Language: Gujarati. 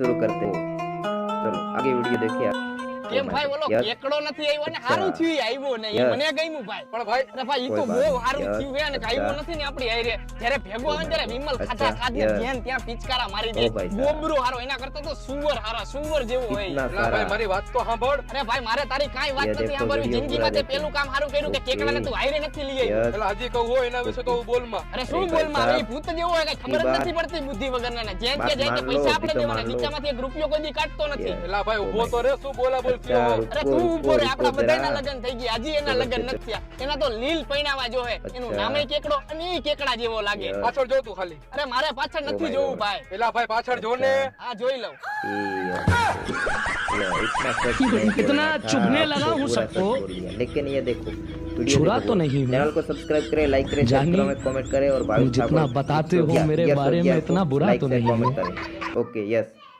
शुरू करते हैं चलो आगे वीडियो देखिए आप કેમ ભાઈ ઓલો કેકડો નથી હારું થયું આવ્યો ને. એ પણ ભાઈ ભેગો આવે ત્યારે મારી દે. ગોબરો એના કરતા તો સુવર હારા સુવર જેવો હોય. ભાઈ મારે તારી કાઈ વાત નથી સાંભળવી. જિંદગીમાં તે. પેલું કામ હારું કર્યું કે કેકડા ને તું આયરે નથી લઈ આવ્યો એટલે કહું હોય એના કહું બોલમાં. અરે શું બોલમાં? ખબર નથી પડતી બુદ્ધિ વગરના ને જેમ કે પૈસા આપણે દેવાના નીચામાંથી રૂપિયો કોઈ કાઢતો નથી. એટલે ભાઈ ઊભો તો રે શું બોલા બોલ અરે रुको તું रुको ઉભો રે આપણા रुको બધાયના जरा લગ્ન થઈ ગયા હજી એના લગ્ન નથી થયા એના તો લીલ પૈણાવા જો હે એનું અચ્છા. નામે કેકડો અને ઈ કેકડા જેવો લાગે યસ. પાછળ જો તું ખાલી અરે મારે પાછળ Oh નથી my જોવું God. ભાઈ એલા ભાઈ પાછળ જો ને આ જોઈ લઉં ये लो, इतना सच नहीं कितना बोलना था, चुभने आपने लगा हूँ पूरा सच सबको। बोल दिया। लेकिन ये देखो वीडियो छुरा देखो, तो नहीं हूँ। चैनल को सब्सक्राइब करें लाइक करें जानी, शेयर करें कमेंट करें और भाई तुम जितना बताते हो मेरे बारे में इतना बुरा तो नहीं हूँ। कमेंट करें ओके यस